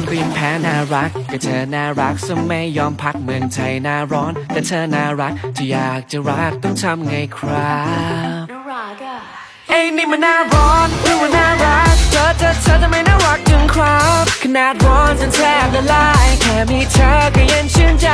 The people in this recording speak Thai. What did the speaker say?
อนริมแพ้น่ารัก ก็เธอน่ารักซะไม่ยอมพักเมืองไทยหน้าร้อน แต่เธอน่ารักที่อยากจะรักต้องทำไงครับน่ารักอะเอ้ยนี่มันหน้าร้อนหรือว่าน่ารักเธอเธอเธอทำไมน่ารักจังครับ ขนาดร้อนจนแทบละลายแค่มีเธอก็เย็นชื่นใจ